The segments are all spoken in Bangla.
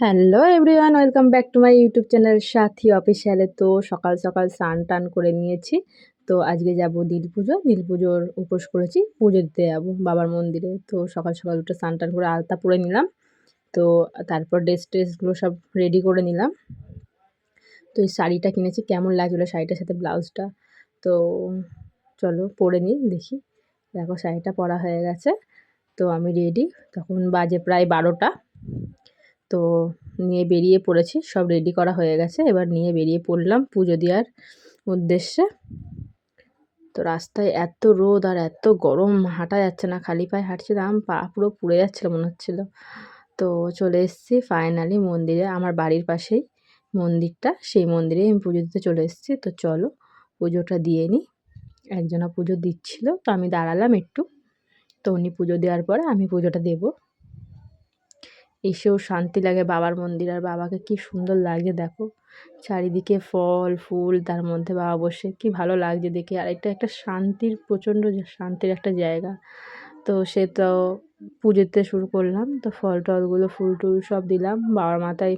Hello everyone welcome back to my YouTube channel Sathi অফিসিয়ালে তো সকাল সকাল স্নান টান করে নিয়েছি। তো আজকে যাব নীল পুজো। নীল পুজোর উপোস করেছি। পুজো দিতে যাব বাবার মন্দিরে। তো সকাল সকাল উঠে স্নান টান করে আলতা পরে নিলাম। তো তারপর ড্রেস ট্রেসগুলো সব রেডি করে নিলাম। তো এই শাড়িটা কিনেছি। কেমন লাগছিল শাড়িটার সাথে ব্লাউজটা? তো চলো পরে নিই, দেখি। দেখো শাড়িটা পরা হয়ে গেছে। তো আমি রেডি তখন বাজে প্রায় বারোটা। তো নিয়ে বেরিয়ে পড়েছি, সব রেডি করা হয়ে গেছে। এবার নিয়ে বেরিয়ে পড়লাম পুজো দেওয়ার উদ্দেশ্যে। তো রাস্তায় এত রোদ আর এত গরম, হাঁটা যাচ্ছে না, খালি পায়ে হাঁটছিলাম পা পুরো পুড়ে যাচ্ছিল, মনে হচ্ছিল। তো চলে এসেছি ফাইনালি মন্দিরে, আমার বাড়ির পাশেই মন্দিরটা, সেই মন্দিরে আমি পুজো দিতে চলে এসেছি। তো চলো পুজোটা দিয়ে নিই। একজনা পুজো দিচ্ছিল, তো আমি দাঁড়ালাম একটু। তো উনি পুজো দেওয়ার পরে আমি পুজোটা দেবো। এসেও শান্তি লাগে বাবার মন্দির আর বাবাকে কি সুন্দর লাগে, দেখো। চারিদিকে ফল, ফুল, তার মধ্যে বাবা বসে, কি ভালো লাগছে দেখে। আর এটা একটা শান্তির, প্রচণ্ড শান্তির একটা জায়গা। তো সে তো পুজোতে শুরু করলাম, তো ফল টলগুলো, ফুল টুল সব দিলাম। বাবার মাথায়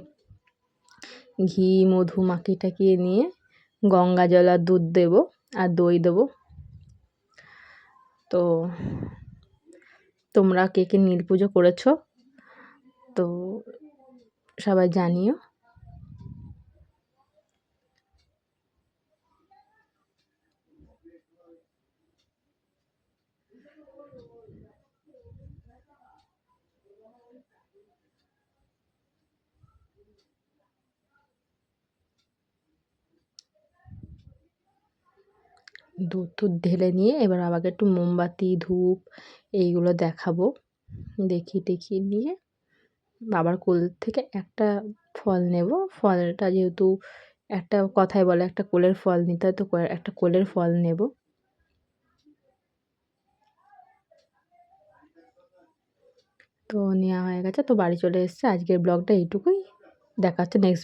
ঘি, মধু, মাখি টাকিয়ে নিয়ে গঙ্গা জল আর দুধ দেবো আর দই দেবো। তো তোমরা কে কে নীল পুজো করেছ? তো সবাই জানিও। দুধ টুধ ঢেলে নিয়ে এবার আমাকে একটু মোমবাতি, ধূপ এইগুলো দেখাবো। দেখি টেখিয়ে নিয়ে বাবার কোল থেকে একটা ফল নেব। ফলটা যেহেতু একটা কথায় বলে, একটা কোলের ফল নিতে হয়, তো একটা কোলের ফল নেব। তো নেওয়া হয়ে গেছে, তো বাড়ি চলে এসছে। আজকের ব্লগটা এইটুকুই। দেখা হচ্ছে নেক্সট